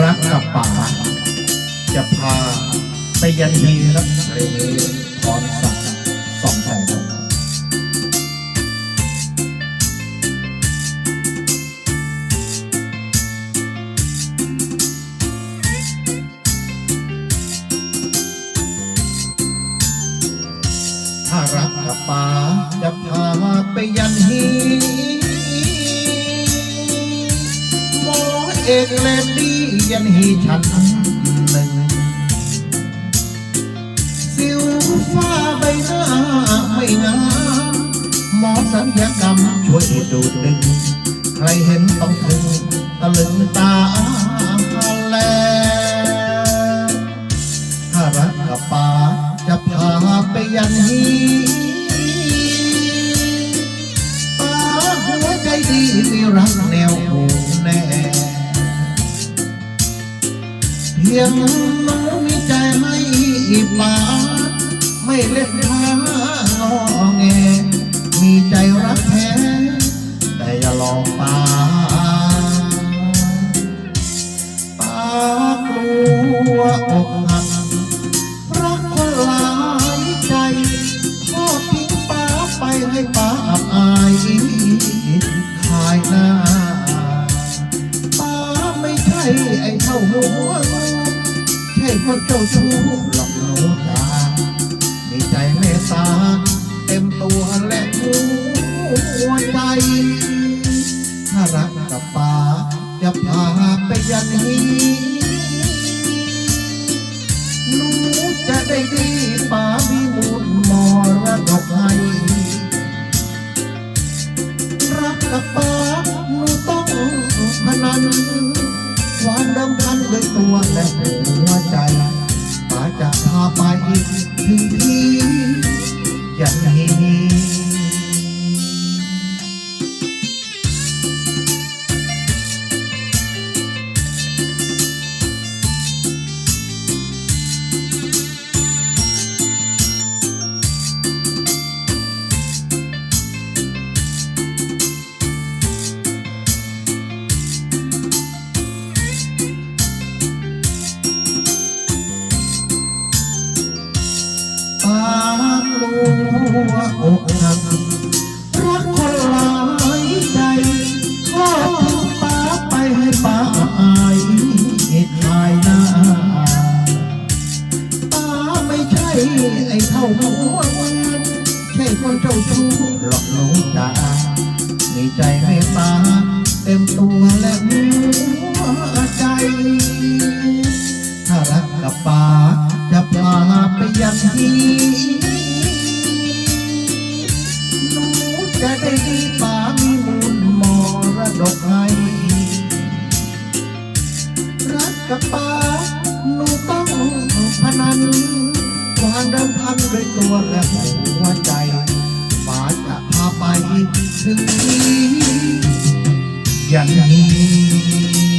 รักกับป่า จะพาไปยันฮีและเรพรสักสองแสนถ้ารักกับป่าจะพาไปยันฮี อเอกเลดี้ยันฮีฉันหนึ่งสิวฟ้าใบหน้าไม่งามหมอสัญญกรรมช่วยดูดึง ใครเห็นต้องถึงตะลึงตาแลถ้ารักกับป่าจะพาไปยันฮีป่าหัวใจดีมีรัก เพียงน้มีใจให้ป่าไม่เล็ดหางงอแงมีใจรักแท้ แต่อย่าหลอกป่าปากลัวอกหักรักคนหลายใจทอดทิ้งป้าไปให้ป้าอับอายขายหน้าป้าไม่ใช่ไอ้เท่าหัว งูแค่คนเจ้าชู้หลอกหนูตามีใจเมตตาเต็มตัวและหัวใจถ้ารักกับป่าจะพาไปยันฮีหนูจะได้ดีป่ามีมูลมรดกให้รักกับป่าหนูต้องพนันความดำพันด้วยตัวและหัวาไลัวอกหักรักคนหลายใจทอดทิ้งป้าไปให้ป้าอายขายหน้าป้าไม่ใช่ไอ้เท่าหัวแค่คนเจ้าชู้หลอกหนูจ้ามีใจให้ป้าเต็มตัวและหัวใจถ้ารักกับป่าจะพาไปยังที่ จะได้ดีป่ามีมูลมรดกให้ รักกับป่าหนูต้องพนันวางเดิมพันด้วยตัวและหัวใจป่าจะพาไปถึงที่ยันฮี